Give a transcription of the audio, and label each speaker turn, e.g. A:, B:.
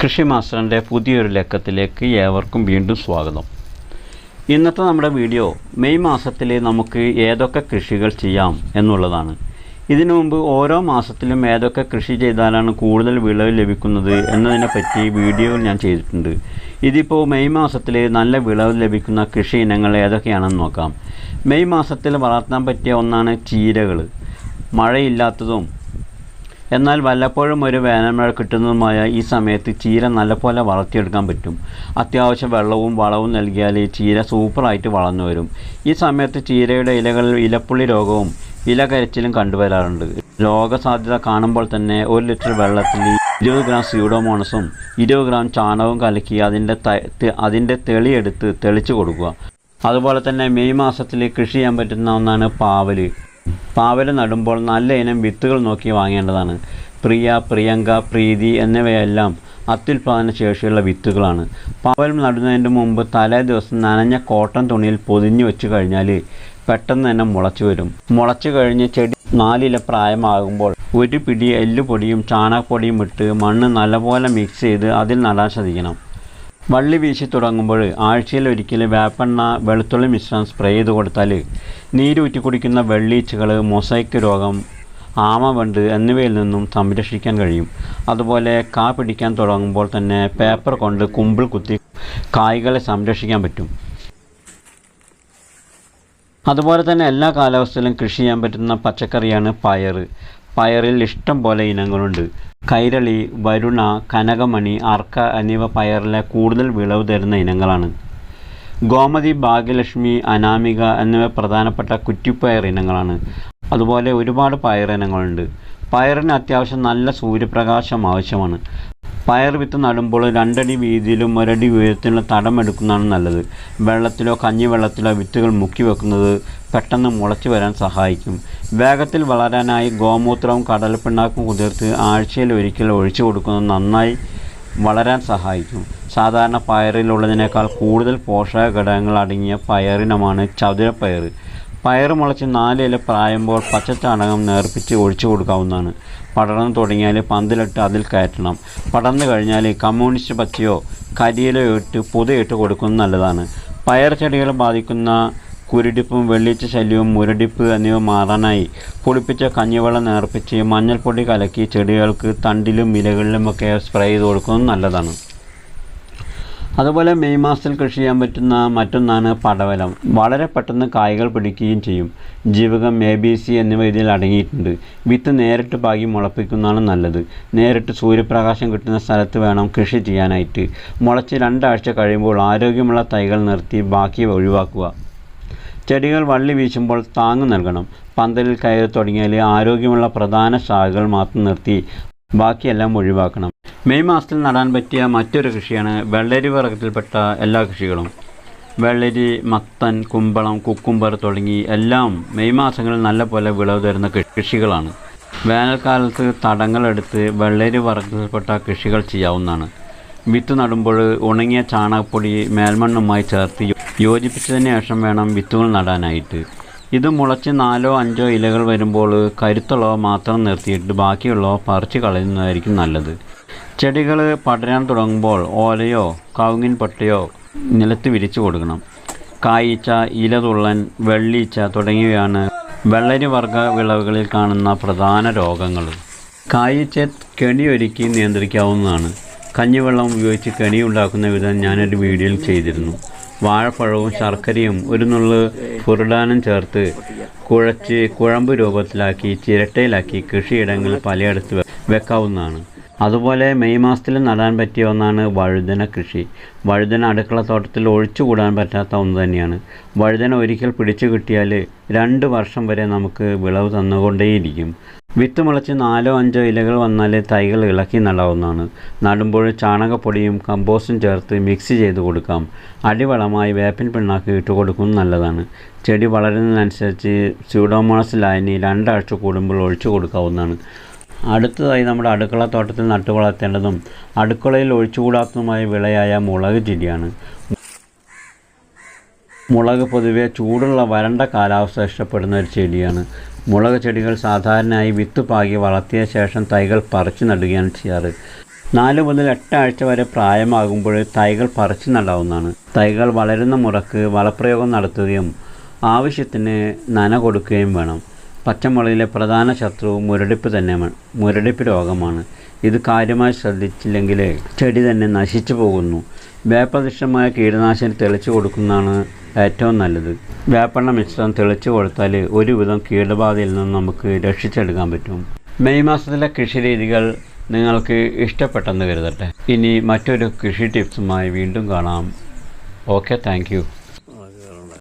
A: കൃഷി മാസ്റ്ററിന്റെ പുതിയൊരു ലക്കത്തിലേക്ക് ഏവർക്കും വീണ്ടും സ്വാഗതം. ഇന്നത്തെ നമ്മുടെ വീഡിയോ മെയ് മാസത്തിൽ നമുക്ക് ഏതൊക്കെ കൃഷികൾ ചെയ്യാം എന്നുള്ളതാണ്. ഇതിനു മുമ്പ് ഓരോ മാസത്തിലും ഏതൊക്കെ കൃഷി ചെയ്താലാണ് കൂടുതൽ വിളവ് ലഭിക്കുന്നത് എന്നതിനെപ്പറ്റി വീഡിയോ ഞാൻ ചെയ്തിട്ടുണ്ട്. ഇതിപ്പോൾ മെയ് മാസത്തിൽ നല്ല വിളവ് ലഭിക്കുന്ന കൃഷി ഇനങ്ങൾ ഏതൊക്കെയാണെന്ന് നോക്കാം. മെയ് മാസത്തിൽ വളർത്താൻ പറ്റിയ ഒന്നാണ് ചീരകൾ മഴയില്ലാത്തതും എന്നാൽ വല്ലപ്പോഴും ഒരു വേനൽമഴ കിട്ടുന്നതുമായ ഈ സമയത്ത് ചീര നല്ലപോലെ വളർത്തിയെടുക്കാൻ പറ്റും. അത്യാവശ്യം വെള്ളവും വളവും നൽകിയാൽ ഈ ചീര സൂപ്പറായിട്ട് വളർന്നു വരും. ഈ സമയത്ത് ചീരയുടെ ഇലകളിൽ ഇലപ്പുള്ളി രോഗവും ഇല കരച്ചിലും കണ്ടുവരാറുണ്ട്. രോഗസാധ്യത കാണുമ്പോൾ തന്നെ ഒരു ലിറ്റർ വെള്ളത്തിൽ ഇരുപത് ഗ്രാം സ്യൂഡോമോണസും ഇരുപത് ഗ്രാം ചാണകവും കലക്കി അതിന്റെ അതിന്റെ തെളിയെടുത്ത് തെളിച്ചു കൊടുക്കുക. അതുപോലെ തന്നെ മെയ് മാസത്തിൽ കൃഷി ചെയ്യാൻ പറ്റുന്ന ഒന്നാണ് പാവൽ പാവൽ നടുമ്പോൾ നല്ല ഇനം വിത്തുകൾ നോക്കി വാങ്ങേണ്ടതാണ്. പ്രിയ പ്രിയങ്ക പ്രീതി എന്നിവയെല്ലാം അത്യുൽപാദന ശേഷിയുള്ള വിത്തുകളാണ്. പാവൽ നടുന്നതിന് മുമ്പ് തലേ ദിവസം നനഞ്ഞ കോട്ടൺ തുണിയിൽ പൊതിഞ്ഞു വെച്ച് കഴിഞ്ഞാൽ പെട്ടെന്ന് തന്നെ മുളച്ചു വരും. മുളച്ചു കഴിഞ്ഞ് ചെടി നാലില പ്രായമാകുമ്പോൾ ഒരു പിടി എല്ലുപൊടിയും ചാണകപ്പൊടിയും ഇട്ട് മണ്ണ് നല്ലപോലെ മിക്സ് ചെയ്ത് അതിൽ നടാൻ ശ്രദ്ധിക്കണം. വള്ളി വീശി തുടങ്ങുമ്പോൾ ആഴ്ചയിൽ ഒരിക്കൽ വേപ്പെണ്ണ വെളുത്തുള്ളി മിശ്രണം സ്പ്രേ ചെയ്ത് കൊടുത്താൽ നീരൂറ്റി കുടിക്കുന്ന വെള്ളീച്ചകൾ മൊസൈക്ക് രോഗം ആമവണ്ട് എന്നിവയിൽ നിന്നും സംരക്ഷിക്കാൻ കഴിയും. അതുപോലെ കാ പിടിക്കാൻ തുടങ്ങുമ്പോൾ തന്നെ പേപ്പർ കൊണ്ട് കുമ്പിൾ കുത്തി കായ്കളെ സംരക്ഷിക്കാൻ പറ്റും. അതുപോലെ തന്നെ എല്ലാ കാലാവസ്ഥയിലും കൃഷി ചെയ്യാൻ പറ്റുന്ന പച്ചക്കറിയാണ് പയർ പയറിൽ ഇഷ്ടം പോലെ ഇനങ്ങളുണ്ട്. കൈരളി വരുണ കനകമണി അർക്ക എന്നിവ പയറിലെ കൂടുതൽ വിളവ് തരുന്ന ഇനങ്ങളാണ്. ഗോമതി ഭാഗ്യലക്ഷ്മി അനാമിക എന്നിവ പ്രധാനപ്പെട്ട കുറ്റിപ്പയർ ഇനങ്ങളാണ്. അതുപോലെ ഒരുപാട് പയർ ഇനങ്ങളുണ്ട്. പയറിന് അത്യാവശ്യം നല്ല സൂര്യപ്രകാശം ആവശ്യമാണ്. പയർ വിത്ത് നടുമ്പോൾ രണ്ടടി വീതിയിലും ഒരടി ഉയരത്തിലുള്ള തടം എടുക്കുന്നതാണ് നല്ലത്. വെള്ളത്തിലോ കഞ്ഞി വെള്ളത്തിലോ വിത്തുകൾ മുക്കി വെക്കുന്നത് പെട്ടെന്ന് മുളച്ചു വരാൻ സഹായിക്കും. വേഗത്തിൽ വളരാനായി ഗോമൂത്രവും കടലപ്പിണ്ണാക്കും കുതിർത്ത് ആഴ്ചയിൽ ഒരിക്കൽ ഒഴിച്ചു കൊടുക്കുന്നത് നന്നായി വളരാൻ സഹായിക്കും. സാധാരണ പയറിലുള്ളതിനേക്കാൾ കൂടുതൽ പോഷക ഘടകങ്ങൾ അടങ്ങിയ പയറിനമാണ് ചതുരപ്പയർ. പയർ മുളച്ച് നാലില പ്രായമ്പോൾ പച്ചച്ചാണകം നേർപ്പിച്ച് ഒഴിച്ചു കൊടുക്കാവുന്നതാണ്. പടർന്നു തുടങ്ങിയാൽ പന്തലിട്ട് അതിൽ കയറ്റണം. പടർന്നു കഴിഞ്ഞാൽ കമ്മ്യൂണിസ്റ്റ് പച്ചയോ കരിയിലോ ഇട്ട് പുതയിട്ട് കൊടുക്കുന്നത് നല്ലതാണ്. പയർ ചെടികളെ ബാധിക്കുന്ന കുരുടിപ്പും വെള്ളിച്ച ശല്യവും മുരടിപ്പ് എന്നിവ മാറാനായി പുളിപ്പിച്ച കഞ്ഞിവെള്ളം നേർപ്പിച്ച് മഞ്ഞൾപ്പൊടി കലക്കി ചെടികൾക്ക് തണ്ടിലും ഇലകളിലുമൊക്കെ സ്പ്രേ ചെയ്ത് കൊടുക്കുന്നത് നല്ലതാണ്. അതുപോലെ മെയ് മാസത്തിൽ കൃഷി ചെയ്യാൻ പറ്റുന്ന മറ്റൊന്നാണ് പടവലം. വളരെ പെട്ടെന്ന് കായ്കൾ പിടിക്കുകയും ചെയ്യും. ജീവകം എ ബി സി എന്നിവ ഇതിൽ അടങ്ങിയിട്ടുണ്ട്. വിത്ത് നേരിട്ട് പാകി മുളപ്പിക്കുന്നതാണ് നല്ലത്. നേരിട്ട് സൂര്യപ്രകാശം കിട്ടുന്ന സ്ഥലത്ത് വേണം കൃഷി ചെയ്യാനായിട്ട്. മുളച്ച് രണ്ടാഴ്ച കഴിയുമ്പോൾ ആരോഗ്യമുള്ള തൈകൾ നിർത്തി ബാക്കി ഒഴിവാക്കുക. ചെടികൾ വള്ളി വീശുമ്പോൾ താങ്ങ് നൽകണം. പന്തലിൽ കയറി തുടങ്ങിയാൽ ആരോഗ്യമുള്ള പ്രധാന ശാഖകൾ മാത്രം നിർത്തി ബാക്കിയെല്ലാം ഒഴിവാക്കണം. മെയ് മാസത്തിൽ നടാൻ പറ്റിയ മറ്റൊരു കൃഷിയാണ് വെള്ളരി വർഗത്തിൽപ്പെട്ട എല്ലാ കൃഷികളും. വെള്ളരി മത്തൻ കുമ്പളം കുക്കുംബർ തുടങ്ങി എല്ലാം മെയ് മാസങ്ങളിൽ നല്ല പോലെ വിളവ് തരുന്ന കൃഷികളാണ്. വേനൽക്കാലത്ത് തടങ്ങളെടുത്ത് വെള്ളരി വർഗത്തിൽപ്പെട്ട കൃഷികൾ ചെയ്യാവുന്നതാണ്. വിത്ത് നടുമ്പോൾ ഉണങ്ങിയ ചാണകപ്പൊടി മേൽമണ്ണുമായി ചേർത്ത് യോജിപ്പിച്ചതിന് ശേഷം വേണം വിത്തുകൾ നടാനായിട്ട്. ഇത് മുളച്ച് നാലോ അഞ്ചോ ഇലകൾ വരുമ്പോൾ കരുത്തുള്ളവ മാത്രം നിർത്തിയിട്ട് ബാക്കിയുള്ളവ പറിച്ച് കളയുന്നതായിരിക്കും നല്ലത്. ചെടികൾ പടരാൻ തുടങ്ങുമ്പോൾ ഓലയോ കവുങ്ങിൻ പട്ടയോ നിലത്ത് വിരിച്ചു കൊടുക്കണം. കായ്ച്ച ഇലതുള്ളൻ വെള്ളീച്ച തുടങ്ങിയവയാണ് വെള്ളരി വർഗ വിളവുകളിൽ കാണുന്ന പ്രധാന രോഗങ്ങൾ കായ്ച്ച കെണിയൊരുക്കി നിയന്ത്രിക്കാവുന്നതാണ്. കഞ്ഞിവെള്ളം ഉപയോഗിച്ച് കെണി ഉണ്ടാക്കുന്ന വിധം ഞാനൊരു വീഡിയോയിൽ ചെയ്തിരുന്നു. വാഴപ്പഴവും ശർക്കരയും ഒരു നുള്ള് ഫുർഡാനും ചേർത്ത് കുഴച്ച് കുഴമ്പ് രൂപത്തിലാക്കി ചിരട്ടയിലാക്കി കൃഷിയിടങ്ങളിൽ പലയിടത്ത് വെക്കാവുന്നതാണ്. അതുപോലെ മെയ് മാസത്തിൽ നടാൻ പറ്റിയ ഒന്നാണ് വഴുതന കൃഷി. വഴുതന അടുക്കളത്തോട്ടത്തിൽ ഒഴിച്ചുകൂടാൻ പറ്റാത്ത ഒന്ന് തന്നെയാണ്. വഴുതന ഒരിക്കൽ പിടിച്ചു കിട്ടിയാൽ രണ്ട് വർഷം വരെ നമുക്ക് വിളവ് തന്നുകൊണ്ടേയിരിക്കും. വിത്ത് മുളച്ച് നാലോ അഞ്ചോ ഇലകൾ വന്നാൽ തൈകൾ ഇളക്കി നടാവുന്നതാണ്. നടുമ്പോൾ ചാണകപ്പൊടിയും കമ്പോസ്റ്റും ചേർത്ത് മിക്സ് ചെയ്ത് കൊടുക്കാം. അടിവളമായി വേപ്പിൻ പിണ്ണാക്ക് ഇട്ട് കൊടുക്കുന്നത് നല്ലതാണ്. ചെടി വളരുന്നതിനനുസരിച്ച് സ്യൂഡോമോണസ് ലായനി രണ്ടാഴ്ച കൂടുമ്പോൾ ഒഴിച്ചു കൊടുക്കാവുന്നതാണ്. അടുത്തതായി നമ്മുടെ അടുക്കള തോട്ടത്തിൽ നട്ടു വളർത്തേണ്ടതും അടുക്കളയിൽ ഒഴിച്ചുകൂടാത്തതുമായ വിളയായ മുളക് ചെടിയാണ്. മുളക് പൊതുവെ ചൂടുള്ള വരണ്ട കാലാവസ്ഥ ഇഷ്ടപ്പെടുന്ന ഒരു ചെടിയാണ്. മുളക് ചെടികൾ സാധാരണയായി വിത്ത് പാകി വളർത്തിയ ശേഷം തൈകൾ പറിച്ചു നടുകയാണ് ചെയ്യാറ്. നാല് മുതൽ എട്ടാഴ്ച വരെ പ്രായമാകുമ്പോൾ തൈകൾ പറിച്ചു നടാവുന്നതാണ്. തൈകൾ വളരുന്ന മുറക്ക് വളപ്രയോഗം നടത്തുകയും ആവശ്യത്തിന് നന കൊടുക്കുകയും വേണം. പച്ചമുളകിലെ പ്രധാന ശത്രു മുരടിപ്പ് തന്നെ മുരടിപ്പ് രോഗമാണ്. ഇത് കാര്യമായി ശ്രദ്ധിച്ചില്ലെങ്കിൽ ചെടി തന്നെ നശിച്ചു പോകുന്നു. വേപ്രദിഷ്ടമായ കീടനാശിനി തെളിച്ചു കൊടുക്കുന്നതാണ് ഏറ്റവും നല്ലത്. വേപ്പെണ്ണ മിശ്രം തെളിച്ചു കൊടുത്താൽ ഒരുവിധം കീടബാധയിൽ നിന്ന് നമുക്ക് രക്ഷിച്ചെടുക്കാൻ പറ്റും. മെയ് മാസത്തിലെ കൃഷി രീതികൾ നിങ്ങൾക്ക് ഇഷ്ടപ്പെട്ടെന്ന് കരുതട്ടെ. ഇനി മറ്റൊരു കൃഷി ടിപ്സുമായി വീണ്ടും കാണാം. Okay thank